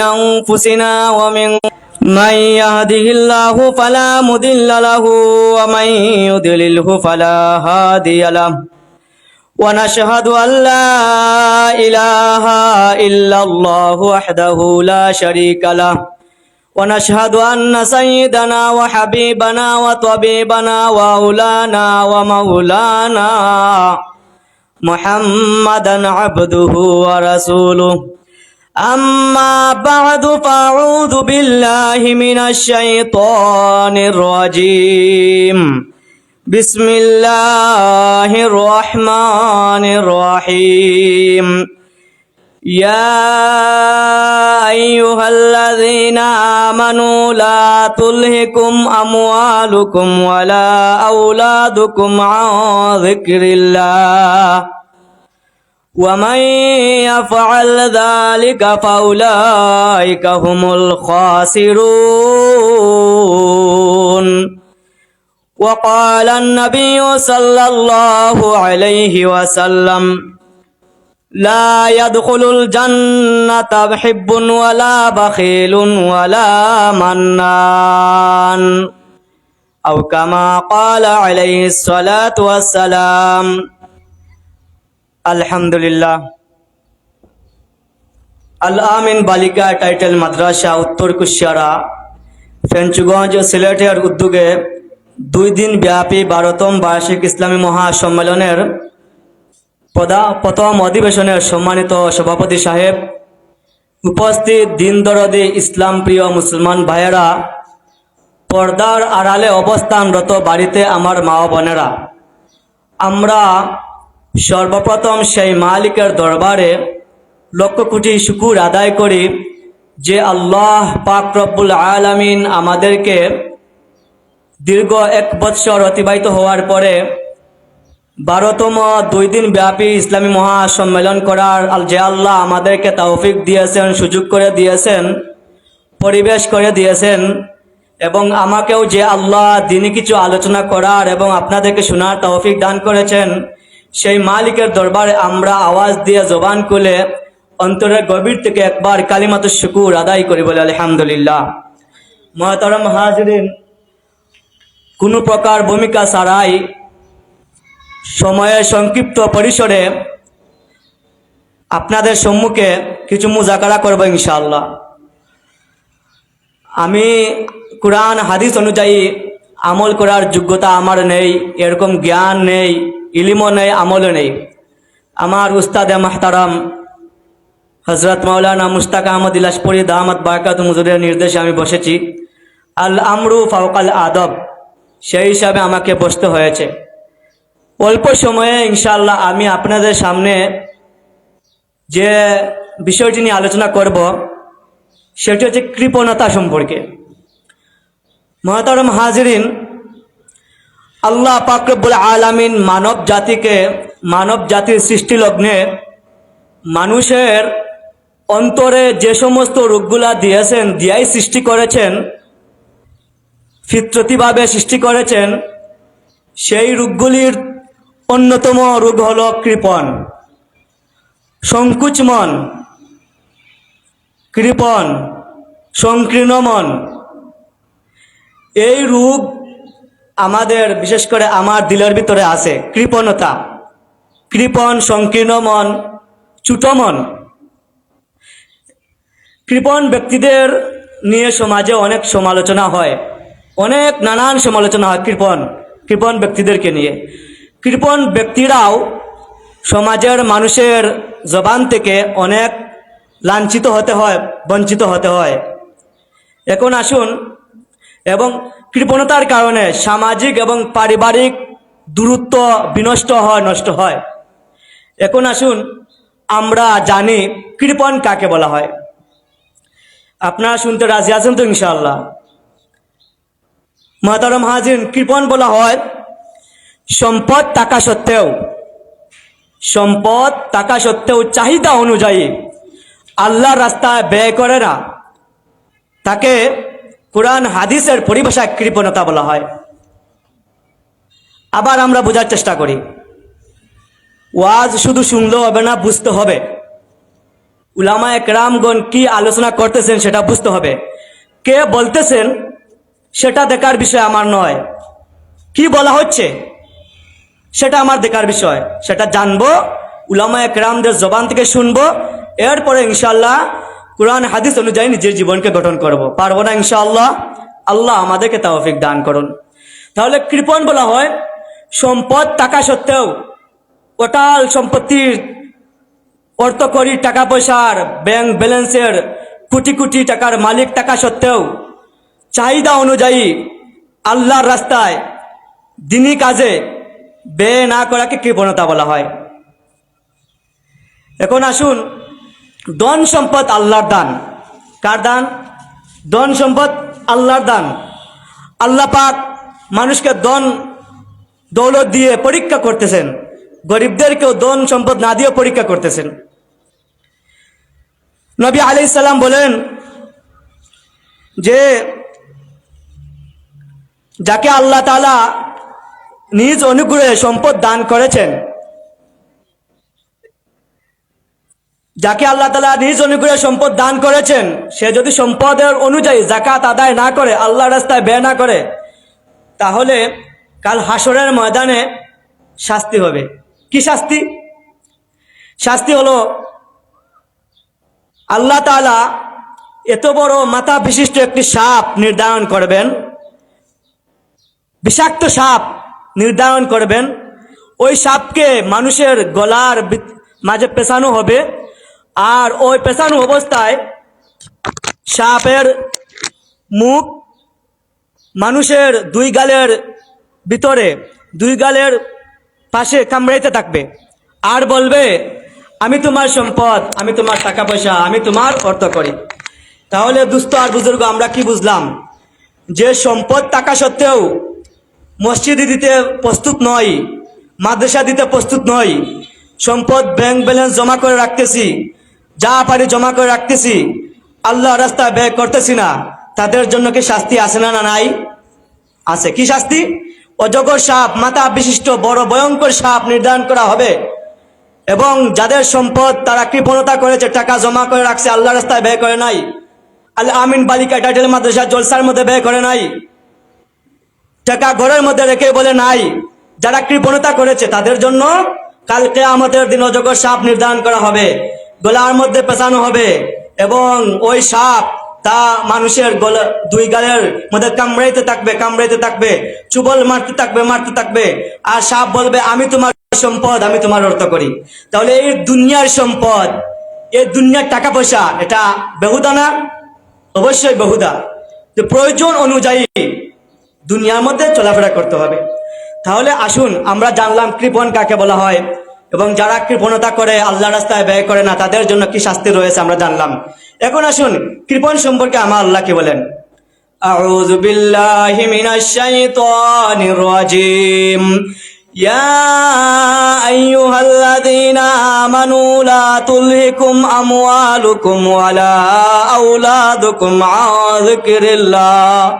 أنفسنا ومن من يهده الله فلا مضل له ومن يضلله فلا هادي له. ونشهد أن لا إله إلا الله وحده لا شريك له. ونشهد أن سيدنا وحبيبنا وطبيبنا وأولانا ومولانا محمدا عبده ورسوله. أما بعد فأعوذ بالله من الشيطان الرجيم بسم الله الرحمن الرحيم يا أيها الذين آمنوا لا تلهكم أموالكم ولا أولادكم عن ذكر الله ومن يفعل ذلك فأولئك هم الخاسرون وقال النبي صلى الله عليه وسلم لا يدخل الجنة محب ولا بخيل ولا منان أو كما قال عليه الصلاة والسلام আলহামদুলিল্লাহ। আল আমিন বালিকা টাইটেল মাদ্রাসা উত্তর কুশিয়ারা, ফেঞ্চুগঞ্জ সিলেটের উদ্যোগে দুই দিন ব্যাপী বারোতম বার্ষিক ইসলামী মহাসম্মেলনের পদা, প্রথম অধিবেশনের সম্মানিত সভাপতি সাহেব, উপস্থিত দিন দরদি ইসলাম প্রিয় মুসলমান ভাইয়েরা, পর্দার আড়ালে অবস্থানরত বাড়িতে আমার মা বোনেরা। আমরা সর্বপ্রথম সেই মালিকের দরবারে লক্ষ কোটি শুকুর আদায় করি যে আল্লাহ পাক রব্বুল আলামিন আমাদেরকে দীর্ঘ এক বৎসর অতিবাহিত হওয়ার পরে বারোতম দুই দিন ব্যাপী ইসলামী মহাসম্মেলন করার যে আল্লাহ আমাদেরকে তৌফিক দিয়েছেন, সুযোগ করে দিয়েছেন, পরিবেশ করে দিয়েছেন এবং আমাকেও যে আল্লাহ দিনই কিছু আলোচনা করার এবং আপনাদেরকে শোনার তৌফিক দান করেছেন সেই মালিকের দরবারে আমরা আওয়াজ দিয়ে জবান খুলে অন্তরের গভীর থেকে একবার কালিমাত শুকুর আদায় করি বলে আলহামদুলিল্লাহ। মহাতরম হাজরিন, কোনো প্রকার ভূমিকা ছাড়াই সময়ের সংক্ষিপ্ত পরিসরে আপনাদের সম্মুখে কিছু মুজাকারা করব ইনশাল্লাহ আমি কোরআন, হাদিস অনুযায়ী আমল করার যোগ্যতা আমার নেই, এরকম জ্ঞান নেই, ইলিমও নেই, আমলও নেই। আমার উস্তাদ মাহতারাম হজরত মাওলানা মুস্তাক আহমদ ইলাসপুরি দামাত বারকাত মুজুরের নির্দেশে আমি বসেছি। আল আমরু ফাউকাল আদব, সেই হিসাবে আমাকে বসতে হয়েছে। অল্প সময়ে ইনশাল্লাহ আমি আপনাদের সামনে যে বিষয়টি নিয়ে আলোচনা করব, সেটি হচ্ছে কৃপণতা সম্পর্কে। মহাতারম হাজরিন, আল্লাহ পাকরবুল আলামিন মানব জাতিকে, মানব জাতির সৃষ্টি লগ্নে মানুষের অন্তরে যে সমস্ত রোগগুলা দিয়েছেন, দিয়াই সৃষ্টি করেছেন, ফিত্রতিভাবে সৃষ্টি করেছেন, সেই রোগগুলির অন্যতম রোগ হল কৃপণ। সংকুচমন কৃপণ, সংকীর্ণ মন এই রূপ আমাদের, বিশেষ করে আমার দিলের ভিতরে আছে। কৃপণতা। কৃপণ, সংকীর্ণ মন চুটো মন। কৃপণ ব্যক্তিদের নিয়ে সমাজে অনেক সমালোচনা হয়। অনেক নানান সমালোচনা হয় কৃপণ কৃপণ ব্যক্তিদেরকে নিয়ে। কৃপণ ব্যক্তিরাও সমাজের মানুষের জবান থেকে অনেক লাঞ্ছিত হতে হয়, বঞ্চিত হতে হয়। এখন আসুন এবং কৃপণতার কারণে সামাজিক এবং পারিবারিক দূরত্ব বিনষ্ট হয়, নষ্ট হয়। এখন আসুন, আমরা জানি কৃপণ কাকে বলা হয়। আপনারা শুনতে রাজি আছেন তো, ইনশাআল্লাহ? মহাতারম হাজিন, কৃপণ বলা হয় সম্পদ টাকা সত্ত্বেও। সম্পদ টাকা সত্ত্বেও চাহিদা অনুযায়ী আল্লাহর রাস্তায় ব্যয় করে না। তাকে কোরআন, হাদিসের পরিভাষায় কৃপণতা বলা হয়। আবার আমরা বোঝার চেষ্টা করি। ওয়াজ শুধু শুনলেও হবে না, বুঝতে হবে। উলামা একরামগণ কি আলোচনা করতেছেন সেটা বুঝতে হবে। কে বলতেছেন সেটা দেখার বিষয় আমার নয়। কি বলা হচ্ছে সেটা আমার দেখার বিষয়। সেটা জানব, উলামা একরামদের জবান থেকে শুনব, এরপরে ইনশাল্লাহ কোরআন, হাদিস অনুযায়ী নিজের জীবনকে গঠন করব। পারব না ইনশাআল্লাহ। আল্লাহ আমাদেরকে তাওফিক দান করুন। তাহলে কৃপণ বলা হয়, সম্পদ টাকা সত্ত্বেও ওটাল সম্পত্তির অর্থ করি টাকা পয়সার ব্যাংক ব্যালেন্সের কোটি কোটি টাকার মালিক টাকা সত্ত্বেও চাহিদা অনুযায়ী আল্লাহর রাস্তায় দিনই কাজে ব্যয় না করাকে কৃপণতা বলা হয়। এখন আসুন ধন সম্পদ আল্লাহর দান। কার দান? ধন সম্পদ আল্লাহর দান। আল্লাহ পাক মানুষকে ধন, দৌলত দিয়ে পরীক্ষা করতেছেন। গরিবদেরকেও ধন সম্পদ না দিয়ে পরীক্ষা করতেছেন। নবী আলি সাল্লাম বলেন যে, যাকে আল্লাহ তালা নিজ অনুগ্রহে সম্পদ দান করেছেন যাকে আল্লাহ তালা নিজ অনুগ্রহে সম্পদ দান করেছেন, সে যদি সম্পদের অনুযায়ী জাকাত আদায় না করে আল্লাহ রাস্তায় ব্যয় না করে, তাহলে কাল হাসরের ময়দানে শাস্তি হবে। কি শাস্তি? শাস্তি হলো আল্লাহ তালা এত বড় মাথা বিশিষ্ট একটি সাপ নির্ধারণ করবেন, বিষাক্ত সাপ নির্ধারণ করবেন। ওই সাপকে মানুষের গলার মাঝে পেছানো হবে। আর ওই পেছানো অবস্থায় সাপের মুখ মানুষের দুই গালের ভিতরে, দুই গালের পাশে কামড়াইতে থাকবে। আর বলবে, আমি তোমার সম্পদ, আমি তোমার টাকা পয়সা আমি তোমার অর্থ করি। তাহলে দুস্থ আর বুজুর্গ, আমরা কি বুঝলাম? যে সম্পদ টাকা সত্ত্বেও মসজিদে দিতে প্রস্তুত নয়, মাদ্রাসা দিতে প্রস্তুত নয়, সম্পদ ব্যাংক ব্যালেন্স জমা করে রাখতেছি যা পারি জমা করে রাখতেছি, আল্লাহ রাস্তায় ব্যয় করতেছি না। তাদের জন্য কি শাস্তি আছে না না নাই? আছে। কি শাস্তি? অজগর সাপ মাথা বিশিষ্ট, বড় ভয়ঙ্কর সাপ নির্ধারণ করা হবে। এবং যাদের সম্পদ তারা কৃপণতা করেছে, টাকা জমা করে রাখছে, আল্লাহ রাস্তায় ব্যয় করে নাই। আল আমিন বালিকা টাইটেল মাদ্রাসা জলসার মধ্যে ব্যয় করে নাই। টাকা ঘরের মধ্যে রেখে বলে নাই। যারা কৃপণতা করেছে, তাদের জন্য কালকে আমাদের দিন অজগর সাপ নির্ধারণ করা হবে। গলার মধ্যে পেঁচানো হবে এবং ওই সাপ তা মানুষের গলা দুই গালের মধ্যে কামড়াইতে থাকবে কামড়াইতে থাকবে, চুবল মারতে থাকবে মারতে থাকবে। আর সাপ বলবে, আমি তোমার সম্পদ, আমি তোমার অর্থ করি। তাহলে এই দুনিয়ার সম্পদ, এই দুনিয়ার টাকা পয়সা এটা বেহুদা না? অবশ্যই বহুদা। যে প্রয়োজন অনুযায়ী দুনিয়ার মধ্যে চলাফেরা করতে হবে। তাহলে আসুন, আমরা জানলাম কৃপণ কাকে বলা হয়। এবং যারা কৃপণতা করে আল্লাহ রাস্তায় ব্যয় করে না তাদের জন্য কি শাস্তি রয়েছে আমরা জানলাম এখন আসুন কৃপণ সম্পর্কে আমার আল্লাহ কি বলেন أعوذ بالله من الشيطان الرجيم يا أيها الذين آمنوا لا تلهكم أموالكم ولا أولادكم عن ذكر الله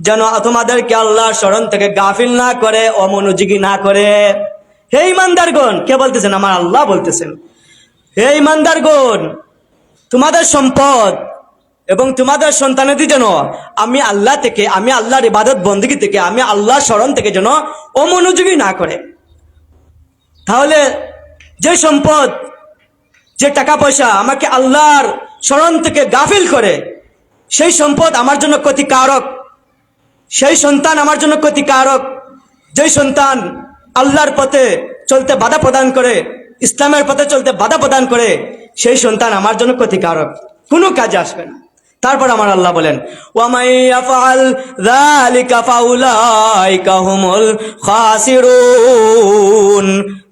যেন তোমাদেরকে আল্লাহর স্মরণ থেকে গাফিল না করে, অমনোযোগী না করে। হে ইমানদারগণ, কে বলতেছেন? আমার আল্লাহ বলতেছেন। হে ইমানদারগণ, তোমাদের সম্পদ এবং তোমাদের সন্তানাদি যেন আমি আল্লাহ থেকে, আমি আল্লাহর ইবাদত বন্দী থেকে, আমি আল্লাহর স্মরণ থেকে যেন অমনোযোগী না করে। তাহলে যে সম্পদ, যে টাকা পয়সা আমাকে আল্লাহর স্মরণ থেকে গাফিল করে, সেই সম্পদ আমার জন্য ক্ষতিকারক। সেই সন্তান আমার জন্য ক্ষতিকারক। যেই সন্তান আল্লাহর পথে চলতে বাধা প্রদান করে, ইসলামের পথে চলতে বাধা প্রদান করে, সেই সন্তান আমার জন্য ক্ষতিকারক। কোনো কাজে আসবে না। তারপর আমার আল্লাহ বলেন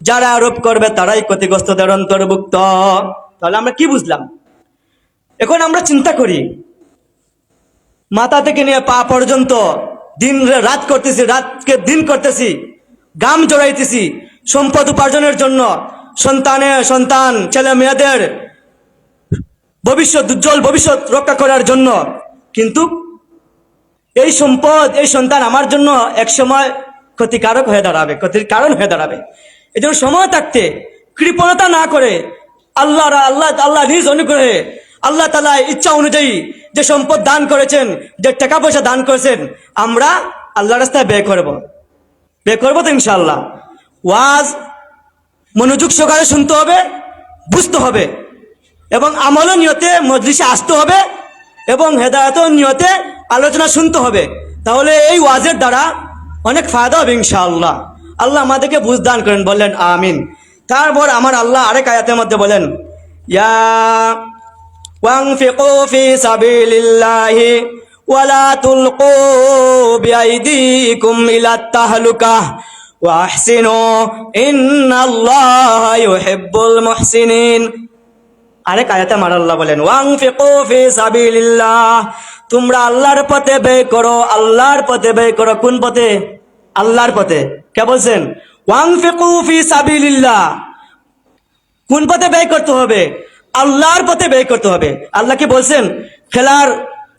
যারা আরোপ করবে তারাই ক্ষতিগ্রস্তদের অন্তর্ভুক্ত। তাহলে আমরা কি বুঝলাম? এখন আমরা চিন্তা করি মাথা থেকে নিয়ে পা পর্যন্ত দিন রাত করতেছি, রাতকে দিন করতেছি, গাম জড়াইতেছি। সম্পদ উপার্জনের জন্য সন্তানে সন্তান, ছেলে মেয়েদের ভবিষ্যৎ, উজ্জ্বল ভবিষ্যৎ রক্ষা করার জন্য। কিন্তু এই সম্পদ, এই সন্তান আমার জন্য একসময় ক্ষতিকারক হয়ে দাঁড়াবে, ক্ষতির কারণ হয়ে দাঁড়াবে। এই জন্য সময় থাকতে কৃপণতা না করে আল্লাহ আল্লাহ আল্লাহ নিজ অনুগ্রহে আল্লাহ তালা ইচ্ছা অনুযায়ী যে সম্পদ দান করেছেন, যে টাকা পয়সা দান করেছেন, আমরা আল্লাহ রাস্তায় ব্যয় করব। ব্যয় করব তো ইনশাল্লাহ ওয়াজ মনোযোগ সহকারে শুনতে হবে, বুঝতে হবে, এবং আমলও নিয়তে মজলিসে আসতে হবে, এবং হেদায়ত নিয়তে আলোচনা শুনতে হবে। তাহলে এই ওয়াজের দ্বারা অনেক ফায়দা হবে ইনশাআল্লাহ। আল্লাহ আমাদেরকে বুঝ দান করেন, বললেন, আমিন। তারপর আমার আল্লাহ আরেক আয়াতের মধ্যে বলেন, ইয়া وانفقوا في سبيل الله ولا تلقوا بأيديكم إلى التهلكة وأحسنوا إن الله يحب المحسنين আরেক আয়াতে আমার আল্লাহ বলেন ওয়াং ফিকু ফি সাবিলিল্লাহ, তোমরা আল্লাহর পথে ব্যয় করো, আল্লাহর পথে ব্যয় করো, কোন পথে? আল্লাহর পথে। কে বলছেন? ওয়াং ফিকু ফি সাবিলিল্লাহ, কোন পথে ব্যয় করতে হবে? আল্লাহর পথে ব্যয় করতে হবে। আল্লাহ কি বলছেন? খেলার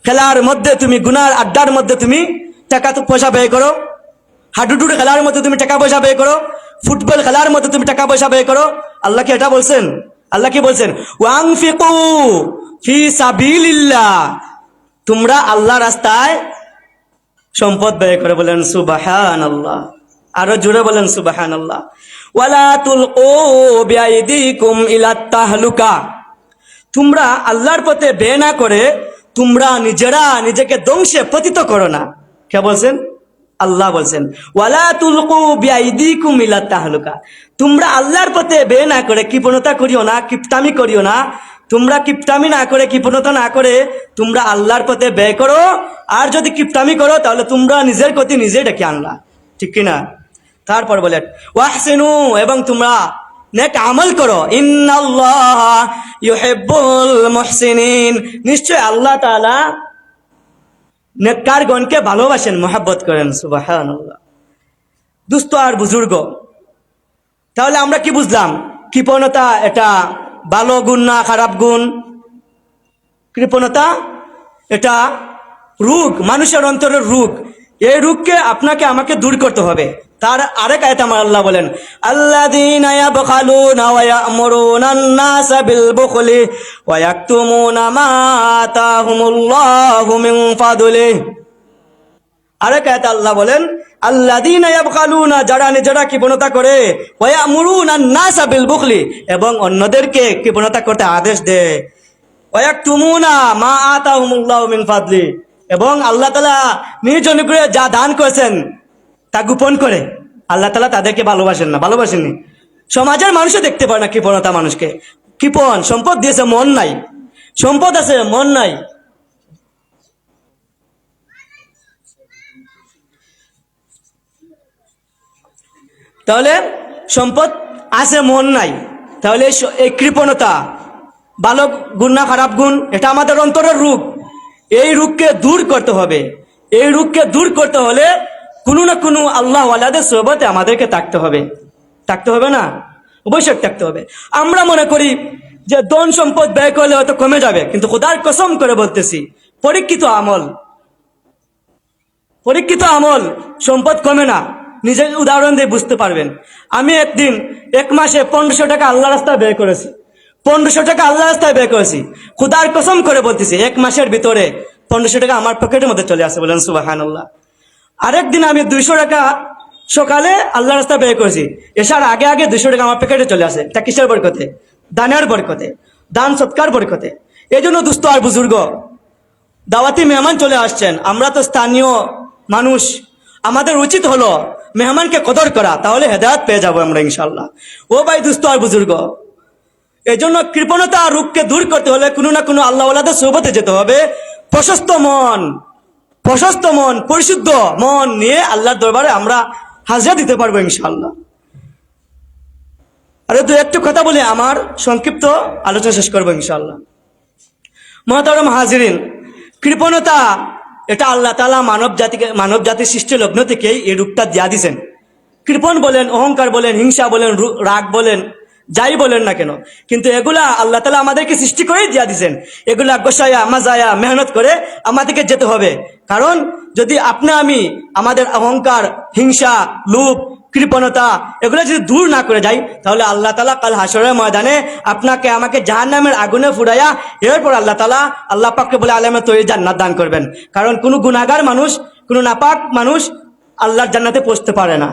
খেলার মধ্যে তুমি গুনার আড্ডার মধ্যে তুমি টাকা পয়সা ব্যয় করো। হাডুডুর খেলার মধ্যে তুমি টাকা পয়সা ব্যয় করো। ফুটবল খেলার মধ্যে তুমি টাকা পয়সা ব্যয় করো। আল্লাহ কি এটা বলছেন? আল্লাহ কি বলছেন? ওয়াং ফিকু ফি সাবিলিল্লাহ। তোমরা আল্লাহ রাস্তায় সম্পদ ব্যয় করে বলেন সুবাহান আল্লাহ আরও জুড়ে বলেন সুবাহান আল্লাহ ওয়ালা তুলকু বিআইদিকুম ইলা তাহলুকা। তোমরা আল্লাহর পথে বে না করে তোমরা নিজেরা নিজেকে ধ্বংসে পতিত করো না। কে বলছেন? আল্লাহ বলছেন, ওয়ালা তুলকু বিআইদিকুম ইলা তাহলুকা। তোমরা আল্লাহর পথে বে না করে কৃপণতা করিও না, কিপটামি করিও না। তোমরা কিপটামি না করে, কৃপণতা না করে তোমরা আল্লাহর পথে ব্যয় করো। আর যদি কিপটামি করো, তাহলে তোমরা নিজের গতি নিজেই ডেকে আনলা। ঠিক কিনা? তারপর বলে, ওয়াহসিনু, এবং তোমরা নেক আমল করো। ইন্নাল্লাহ ইউহিব্বুল মুহসিনিন। নিশ্চয় আল্লাহ তাআলা নেককারগণকে ভালোবাসেন, মোহাব্বত করেন, সুবহানাল্লাহ। দুস্থ আর বুজুর্গ, তাহলে আমরা কি বুঝলাম? কৃপণতা এটা ভালো গুণ না খারাপ গুণ? কৃপণতা এটা রোগ, মানুষের অন্তরের রোগ। এই রোগকে আপনাকে আমাকে দূর করতে হবে। তার আরেক আয়াত আমার আল্লাহ বলেন, আল্লাযীনা ইয়াবখালুনা ওয়া ইয়া'মুরুনা আন-নাসা বিল বুখলি ওয়া ইয়াকতুমুনা মা আতাহুমুল্লাহু মিন ফাদলিহি আরেক আয়াত আল্লাহ বলেন, আল্লাযীনা ইয়াবখালুনা, যারা নিজেরা কৃপণতা করে, ওয়া ইয়া'মুরুনা আন-নাসা বিল বুখলি এবং অন্যদেরকে কৃপণতা করতে আদেশ দেয়। ওয়াকতুমুনা মা আতাহুমুল্লাহু মিন ফাদলি। এবং আল্লাহ তাআলা নিজ অনুগ্রহে যা দান করেছেন তা গোপন করে। আল্লাহ তালা তাদেরকে ভালোবাসেন না, ভালোবাসেননি। সমাজের মানুষও দেখতে পারে না কৃপণতা মানুষকে। কৃপণ, সম্পদ দিয়েছে, মন নাই। সম্পদ আছে, মন নাই। তাহলে সম্পদ আছে, মন নাই। তাহলে এই কৃপণতা, ভালো গুণ না খারাপ গুণ, এটা আমাদের অন্তরের রূপ। এই রূপকে দূর করতে হবে। এই রূপকে দূর করতে হলে কোনো না কোনো আল্লাহ আল্লাহদের সোহবতে আমাদেরকে থাকতে হবে। থাকতে হবে না? অবশ্যই থাকতে হবে। আমরা মনে করি যে ধন সম্পদ ব্যয় করলে হয়তো কমে যাবে, কিন্তু খোদার কসম করে বলতেছি, পরীক্ষিত আমল পরীক্ষিত আমল, সম্পদ কমে না। নিজের উদাহরণ দিয়ে বুঝতে পারবেন। আমি একদিন এক মাসে পনেরোশো টাকা আল্লাহ রাস্তায় ব্যয় করেছি। পনেরোশো টাকা আল্লাহ রাস্তায় ব্যয় করেছি। খুদার কসম করে বলতেছি, এক মাসের ভিতরে পনেরোশো টাকা আমার পকেটের মধ্যে চলে আসে বলেন সুবাহান আল্লাহ আরেকদিন আমি দুইশো টাকা সকালে আল্লাহ রাস্তা ব্যয় করেছি। এসার আগে আগে দুইশো টাকা আমার পকেটে চলে আসে। তা কিসের বরকতে? দানের বরকতে। দান সৎকার বরকতে। এই জন্য দুস্থ আর বুজুর্গ, দাওয়াতি মেহমান চলে আসছেন। আমরা তো স্থানীয় মানুষ। আমাদের উচিত হলো মেহমানকে কদর করা। তাহলে হেদায়ত পেয়ে যাব আমরা ইনশাল্লাহ ও ভাই দুস্থ আর বুজুর্গ এই জন্য কৃপণতা আর রূপকে দূর করতে হলে কোনো না কোনো আল্লাহওয়ালাদের সোবতে যেতে হবে। প্রশস্ত মন প্রশস্ত মন, পরিশুদ্ধ মন নিয়ে আল্লাহর দরবারে আমরা হাজিরা দিতে পারব ইনশাল্লাহ আরে দু একটু কথা বলে আমার সংক্ষিপ্ত আলোচনা শেষ করব ইনশাল্লাহ মহাতারম হাজিরিন, কৃপণতা এটা আল্লাহ তালা মানব জাতিকে মানব জাতির সৃষ্টি লগ্ন থেকেই এই রূপটা দিয়া দিছেন। কৃপণ বলেন, অহংকার বলেন, হিংসা বলেন রাগ বলেন যাই বলেন না কেন, কিন্তু এগুলা আল্লাহ তালা আমাদেরকে সৃষ্টি করেই দিয়া দিছেন। এগুলা গোসায়া মাজায়া, মেহনত করে আমাদেরকে যেতে হবে। কারণ যদি আপনি আমি আমাদের অহংকার, হিংসা, লোভ, কৃপণতা এগুলো যদি দূর না করে যাই, তাহলে আল্লাহ তালা কাল হাসরের ময়দানে আপনাকে আমাকে জাহান নামের আগুনে ফুরাইয়া এরপর আল্লাহ তালা আল্লাহ পাককে বলে আলমে তৈরি জান্নাত দান করবেন। কারণ কোনো গুণাগার মানুষ, কোনো নাপাক মানুষ আল্লাহর জান্নাতে পৌঁছতে পারে না।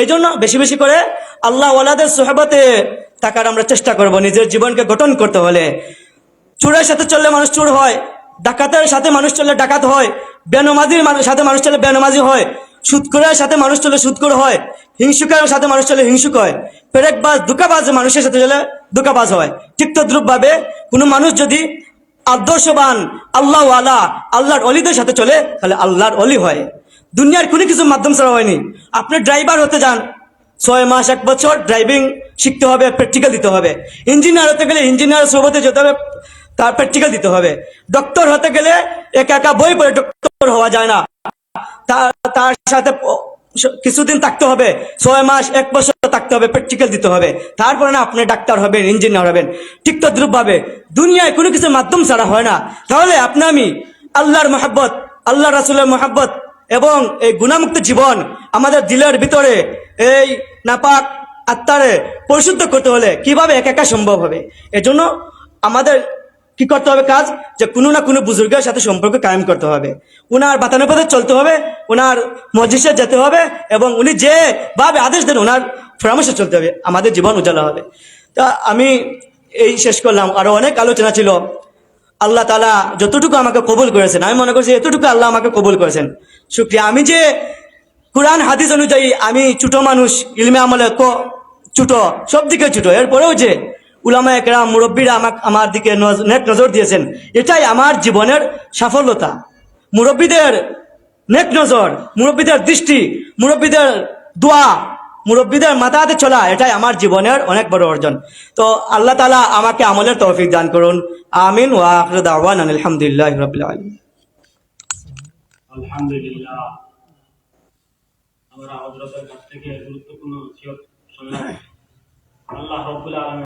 এই জন্য বেশি বেশি করে আল্লাহ ওয়ালাদের সোহবতে থাকার আমরা চেষ্টা করব নিজের জীবনকে গঠন করতে হলে। চোরের সাথে চললে মানুষ চোর হয়, ডাকাতের সাথে মানুষ চললে ডাকাত হয়, বেনমাজির সাথে মানুষ চললে বেনমাজি হয় সুৎকরের সাথে মানুষ চলে সুৎকর হয়, হিংসুকের সাথে মানুষ চলে হিংসুক হয়, পেরেকবাজ, দুকাবাজ মানুষের সাথে চলে দুকাবাজ হয়। ঠিক তদ্রুপভাবে কোনো মানুষ যদি আদর্শবান আল্লাহ আলা আল্লাহর অলিদের সাথে চলে, তাহলে আল্লাহর অলি হয়। দুনিয়ার কোনো কিছু মাধ্যম ছাড়া হয়নি। আপনি ড্রাইভার হতে যান, ছয় মাস, এক বছর ড্রাইভিং শিখতে হবে প্র্যাকটিক্যাল দিতে হবে। ইঞ্জিনিয়ার হতে গেলে ইঞ্জিনিয়ার সোবতে যেতে হবে, তার প্র্যাকটিক্যাল দিতে হবে। ডক্টর হতে গেলে একা একা বই পড়ে ডক্টর হওয়া যায় না। তার সাথে কিছুদিন থাকতে হবে, ছয় মাস, এক বছর থাকতে হবে প্র্যাকটিক্যাল দিতে হবে। তারপরে না আপনি ডাক্তার হবেন ইঞ্জিনিয়ার হবেন, ঠিক তদ্রুপ ভাবে দুনিয়ায় কোনো কিছু মাধ্যম ছাড়া হয় না। তাহলে আপনি আমি আল্লাহর মহাব্বত, আল্লাহ রাসুলের মহাব্বত এবং এই গুণামুক্ত জীবন আমাদের দিলের ভিতরে এই নাপাক আত্মারে পরিশুদ্ধ করতে হলে কীভাবে একা একা সম্ভব হবে? এজন্য আমাদের কি করতে হবে কাজ? যে কোনো না কোনো বুজুর্গের সাথে সম্পর্ক কায়েম করতে হবে। ওনার বাতানো পথে চলতে হবে ওনার মসজিষে যেতে হবে এবং উনি যে ভাবে আদেশ দেন ওনার পরামর্শে চলতে হবে। আমাদের জীবন উজালা হবে। তা আমি এই শেষ করলাম। আরও অনেক আলোচনা ছিল। আল্লাহ তালা যতটুকু আমাকে কবুল করেছেন, আমি মনে করছি এতটুকু আল্লাহ আমাকে কবুল করেছেন। শুক্রিয়া। আমি যে কোরআন, হাদিস অনুযায়ী আমি ছোট মানুষ, ইলমে আমলে ক- ছোট সব দিকে ছোট এরপরেও যে উলামা একরাম, মুরব্বীরা আমাকে আমার দিকে নেট নজর দিয়েছেন, এটাই আমার জীবনের সাফল্যতা। মুরব্বীদের নেট নজর, মুরব্বীদের দৃষ্টি, মুরব্বীদের দোয়া মুরব্বীদের মাথাতে চলা, এটাই আমার জীবনের অনেক বড় অর্জন। তো আল্লাহ তালা আমাকে আমলের তৌফিক দান করুন। আমিন ওয়া আলহামদুলিল্লাহ আলহামদুলিল্লাহ। আমরা হজরতের কাছ থেকে গুরুত্বপূর্ণ আল্লাহ রবুল্লা আলম